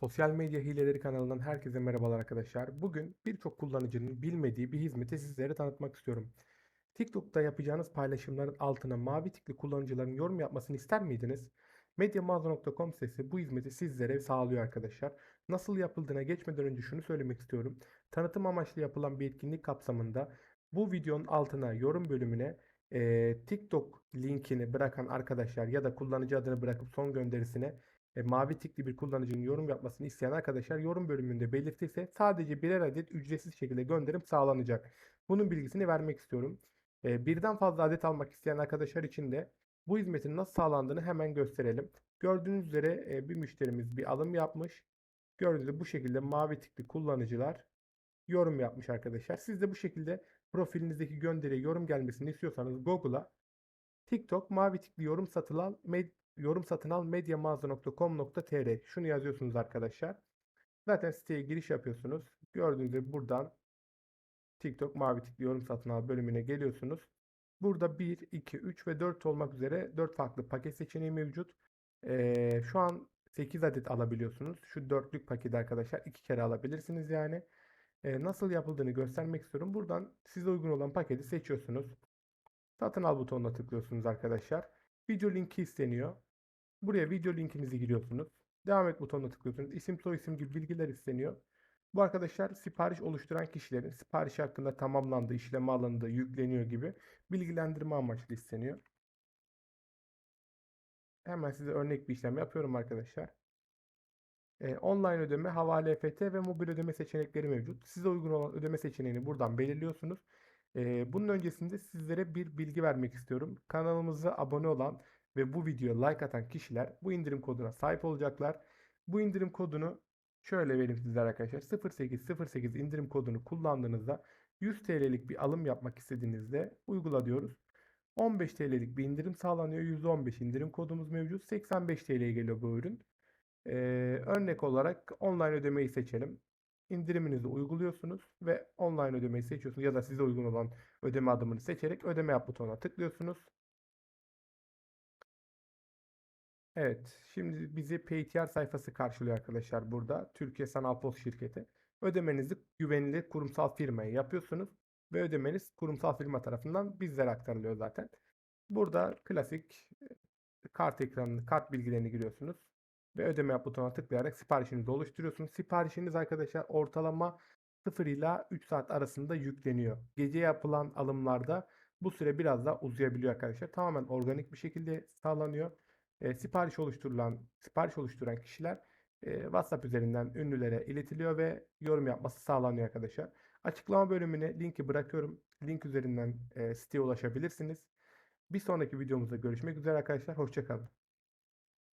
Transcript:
Sosyal medya hileleri kanalından herkese merhabalar arkadaşlar. Bugün birçok kullanıcının bilmediği bir hizmeti sizlere tanıtmak istiyorum. TikTok'ta yapacağınız paylaşımların altına mavi tikli kullanıcıların yorum yapmasını ister miydiniz? Mediamağaza.com sitesi bu hizmeti sizlere sağlıyor arkadaşlar. Nasıl yapıldığına geçmeden önce şunu söylemek istiyorum. Tanıtım amaçlı yapılan bir etkinlik kapsamında bu videonun altına yorum bölümüne eee, TikTok linkini bırakan arkadaşlar ya da kullanıcı adını bırakıp son gönderisine e, mavi tikli bir kullanıcının yorum yapmasını isteyen arkadaşlar yorum bölümünde belirtirse sadece birer adet ücretsiz şekilde gönderim sağlanacak. Bunun bilgisini vermek istiyorum. E, birden fazla adet almak isteyen arkadaşlar için de bu hizmetin nasıl sağlandığını hemen gösterelim. Gördüğünüz üzere e, bir müşterimiz bir alım yapmış. Gördüğünüz bu şekilde mavi tikli kullanıcılar yorum yapmış arkadaşlar. Siz de bu şekilde profilinizdeki gönderiye yorum gelmesini istiyorsanız Google'a TikTok mavi tikli yorum med- yorum satın al medyamağaza.com.tr şunu yazıyorsunuz arkadaşlar. Zaten siteye giriş yapıyorsunuz. Gördüğünüz gibi buradan TikTok mavi tikli yorum satın al bölümüne geliyorsunuz. Burada 1, 2, 3 ve 4 olmak üzere 4 farklı paket seçeneği mevcut. Ee, şu an 8 adet alabiliyorsunuz. Şu dörtlük paketi arkadaşlar 2 kere alabilirsiniz yani. Ee, nasıl yapıldığını göstermek istiyorum. Buradan size uygun olan paketi seçiyorsunuz. Satın al butonuna tıklıyorsunuz arkadaşlar. Video linki isteniyor. Buraya video linkinizi giriyorsunuz. Devam et butonuna tıklıyorsunuz. İsim soyisim gibi bilgiler isteniyor. Bu arkadaşlar sipariş oluşturan kişilerin sipariş hakkında tamamlandı, işleme alındı, yükleniyor gibi bilgilendirme amaçlı isteniyor. Hemen size örnek bir işlem yapıyorum arkadaşlar. Ee, online ödeme, havale EFT ve mobil ödeme seçenekleri mevcut. Size uygun olan ödeme seçeneğini buradan belirliyorsunuz. Ee, bunun öncesinde sizlere bir bilgi vermek istiyorum. Kanalımıza abone olan ve bu videoya like atan kişiler bu indirim koduna sahip olacaklar. Bu indirim kodunu şöyle vereyim sizlere arkadaşlar. 0808 indirim kodunu kullandığınızda 100 TL'lik bir alım yapmak istediğinizde uygula diyoruz. 15 TL'lik bir indirim sağlanıyor. %15 indirim kodumuz mevcut. 85 TL'ye geliyor bu ürün. Ee, örnek olarak online ödemeyi seçelim. İndiriminizi uyguluyorsunuz ve online ödemeyi seçiyorsunuz ya da size uygun olan ödeme adımını seçerek ödeme yap butonuna tıklıyorsunuz. Evet, şimdi bizi PTR sayfası karşılıyor arkadaşlar burada. Türkiye Sanal Post Şirketi. Ödemenizi güvenilir kurumsal firmaya yapıyorsunuz ve ödemeniz kurumsal firma tarafından bizlere aktarılıyor zaten. Burada klasik e, kart ekranını, kart bilgilerini giriyorsunuz ve ödeme yap butonuna tıklayarak siparişinizi oluşturuyorsunuz. Siparişiniz arkadaşlar ortalama 0 ila 3 saat arasında yükleniyor. Gece yapılan alımlarda bu süre biraz daha uzayabiliyor arkadaşlar. Tamamen organik bir şekilde sağlanıyor. E, sipariş oluşturulan, sipariş oluşturan kişiler e, WhatsApp üzerinden ünlülere iletiliyor ve yorum yapması sağlanıyor arkadaşlar. Açıklama bölümüne linki bırakıyorum. Link üzerinden e, siteye ulaşabilirsiniz. Bir sonraki videomuzda görüşmek üzere arkadaşlar. Hoşçakalın.